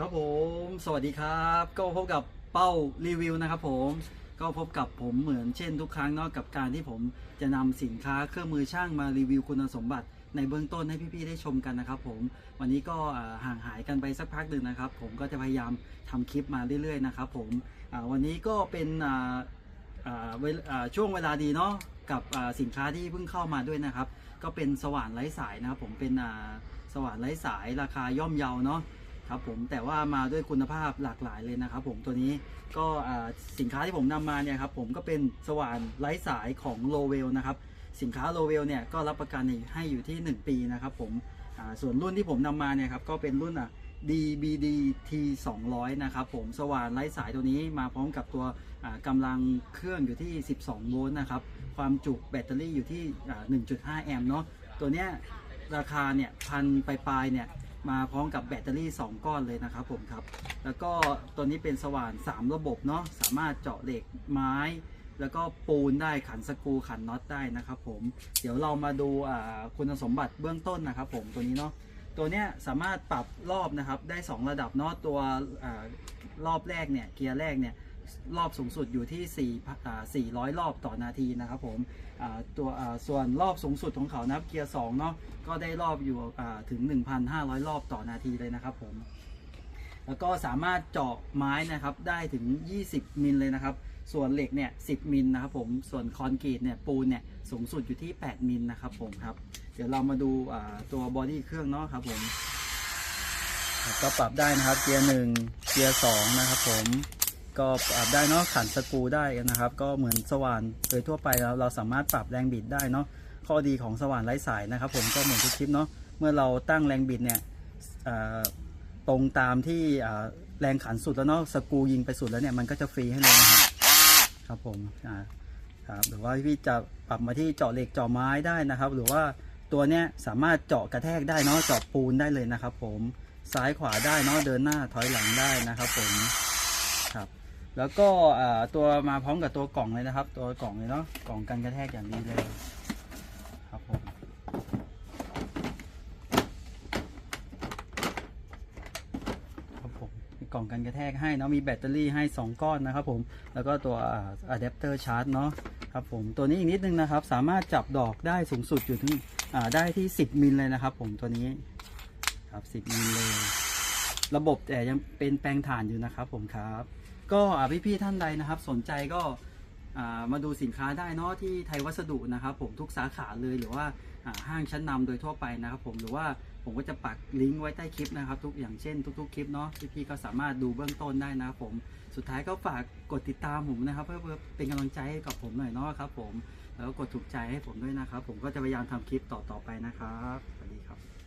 ครับผมสวัสดีครับ ก็พบกับเป้ารีวิวนะครับผมก็พบกับผมเหมือนเช่นทุกครั้งเนอกกับการที่ผมจะนำสินค้าเครื่องมือช่างมารีวิวคุณสมบัติ ในเบื้องต้นให้พี่ๆได้ชมกันนะครับผมวันนี้ก็ห่างหายกันไปสักพักหนึ่งนะครับ ผมก็จะพยายามทำคลิปมาเรื่อยๆนะครับผมวันนี้ก็เป็นช่วงเวลาดีเนาะกับสินค้าที่เพิ่งเข้ามาด้วยนะครับ ก็เป็นสว่านไร้สายนะครับผมเป็นสว่านไร้สายราคาย่อมเยาเนาะ ครับผมแต่ว่ามาด้วยคุณภาพหลากหลายเลยนะครับผมตัวนี้ก็สินค้าที่ผมนำมาเนี่ยครับผมก็เป็นสว่านไร้สายของโลเวลนะครับสินค้าโลเวลเนี่ยก็รับประกันให้อยู่ที่ 1 ปีนะครับผมส่วนรุ่นที่ผมนำมาเนี่ยครับก็เป็นรุ่นอะ DBD T 200นะครับผมสว่านไร้สายตัวนี้มาพร้อมกับตัวอ่ากำลังเครื่องอยู่ที่ 12 โวลต์นะครับ ความจุแบตเตอรี่อยู่ที่อ่า1.5 แอมป์เนาะตัวเนี้ยราคาเนี่ยพันปลายๆเนี่ย มาพร้อมกับแบตเตอรี่ 2 ก้อนเลยนะครับผมครับ แล้วก็ตัวนี้เป็นสว่าน 3 ระบบเนาะสามารถเจาะเหล็กไม้ แล้วก็ปูนได้ขันสกรูขันน็อตได้นะครับผมเดี๋ยวเรามาดูคุณสมบัติเบื้องต้นนะครับผมตัวนี้เนาะตัวเนี้ยสามารถปรับรอบนะครับได้ 2 ระดับเนาะตัวอรอบแรกเนี่ยเกียร์แรกเนี่ย รอบสูงสุดอยู่ที่4อ่า400 รอบต่อนาทีนะครับผมตัวส่วนรอบสูงสุดของเขานะครับเกียร์2เนาะก็ได้รอบอยู่ถึง 1,500 รอบต่อนาทีเลยนะครับผมแล้วก็สามารถเจาะไม้นะครับได้ถึง 20 มิลเลยนะครับ ส่วนเหล็กเนี่ย10 มิลนะครับผม ส่วนคอนกรีตเนี่ยปูนเนี่ยสูงสุดอยู่ที่ 8 มิลนะครับผมครับ เดี๋ยวเรามาดูตัวบอดี้เครื่องเนาะครับผม ก็ปรับได้นะครับเกียร์หนึ่งเกียร์สองนะครับผม ก็ปรับได้เนาะขันสกูได้นะครับ ก็เหมือนสว่านโดยทั่วไปเราเราสามารถปรับแรงบิดได้เนาะข้อดีของสว่านไร้สายนะครับ ผมก็เหมือนทุกคลิปเนาะเมื่อเราตั้งแรงบิดเนี่ยตรงตามที่แรงขันสุดแล้วเนาะสกูยิงไปสุดแล้วเนี่ยมันก็จะฟรีให้เลยนะครับครับผมอ่าครับหรือว่าพี่จะปรับมาที่เจาะเหล็กเจาะไม้ได้นะครับ หรือว่าตัวเนี้ยสามารถเจาะกระแทกได้เนาะเจาะปูนได้เลยนะครับ ผมซ้ายขวาได้เนาะเดินหน้าถอยหลังได้นะครับ ผมครับ แล้วก็ตัวมาพร้อมกับตัวกล่องเลยนะครับ ตัวกล่องเลยเนาะกล่องกันกระแทกอย่างดีเลยครับผมครับผมมีกล่องกันกระแทกให้เนาะมีแบตเตอรี่ให้ 2 ก้อนนะครับผมแล้วก็ตัวอะแดปเตอร์ชาร์จเนาะครับผมตัวนี้อีกนิดนึงนะครับ สามารถจับดอกได้สูงสุดอยู่ถึงอ่ได้ที่ 10 มิลเลยนะครับ ผมตัวนี้ครับ 10 มิลเลย ระบบแต่ยังเป็นแปลงถ่านอยู่นะครับผมครับ ก็อ่พี่ๆท่านใดนะครับ สนใจก็ามาดูสินค้าได้เนาะที่ไทยวัสดุนะครับ ผมทุกสาขาเลยหรือว่าาห้างชั้นนำโดยทั่วไปนะครับ ผมหรือว่าผมก็จะปักลิงก์ไว้ใต้คลิปนะครับ ทุกอย่างเช่นทุก ๆ คลิปเนาะพี่ๆก็สามารถดูเบื้องต้นได้นะครับผมสุดท้ายก็ฝากกดติดตามผมนะครับ เพื่อเพื่อเป็นกำลังใจให้กับผมหน่อยเนาะครับ ผมแล้วก็กดถูกใจให้ผมด้วยนะครับ ผมก็จะพยายามทำคลิปต่อๆไปนะครับสวัสดีครับ